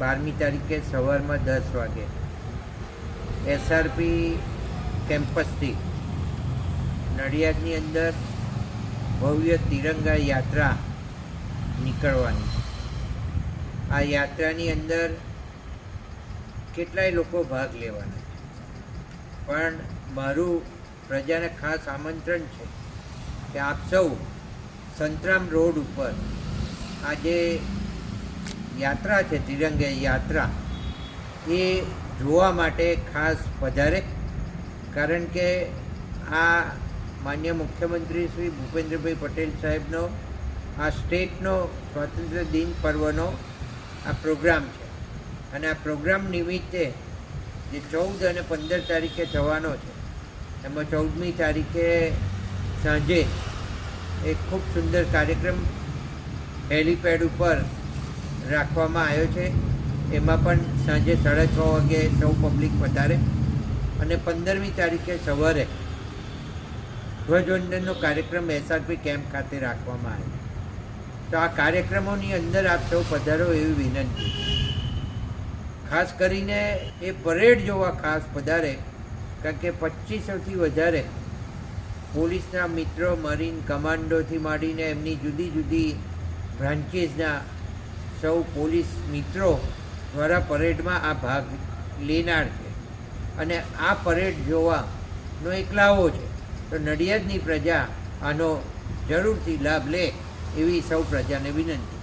બારમી તારીખે સવારમાં દસ વાગે. એસઆરપી કેમ્પસથી નડિયાદની અંદર ભવ્ય તિરંગા યાત્રા નીકળવાની. આ યાત્રાની અંદર કેટલાય લોકો ભાગ લેવાના પણ મારું પ્રજાને ખાસ આમંત્રણ છે કે આપ સૌ સંતરામ રોડ ઉપર આ જે યાત્રા છે તિરંગે યાત્રા. એ જોવા માટે ખાસ પધારે કારણ કે આ માન્ય મુખ્યમંત્રી શ્રી ભૂપેન્દ્રભાઈ પટેલ સાહેબનો, આ સ્ટેટનો સ્વાતંત્ર્ય દિન પર્વનો આ પ્રોગ્રામ છે. અને આ પ્રોગ્રામ નિમિત્તે જે ચૌદ અને પંદર તારીખે થવાનો છે, એમાં ચૌદમી તારીખે સાંજે એક ખૂબ સુંદર કાર્યક્રમ હેલીપેડ ઉપર રાખવામાં આવ્યો છે. એમાં પણ સાંજે સાડા છ વાગે સૌ પબ્લિક વધારે અને પંદરમી તારીખે સવારે ધ્વજવંદનનો કાર્યક્રમ એસઆરપી કેમ્પ ખાતે રાખવામાં આવ્યો. તો આ કાર્યક્રમોની અંદર આપ સૌ પધારો એવી વિનંતી. ખાસ કરીને એ પરેડ જોવા ખાસ પધારે, કારણ કે પચીસોથી વધારે પોલીસના મિત્રો મરીન કમાન્ડોથી માંડીને એમની જુદી જુદી બ્રાન્ચીસના સૌ પોલીસ મિત્રો દ્વારા પરેડમાં આ ભાગ લેનાર છે. અને આ પરેડ જોવાનો એક લાવો છે. તો નડિયાદની પ્રજા આનો જરૂરથી લાભ લે એવી સૌ પ્રજાને વિનંતી.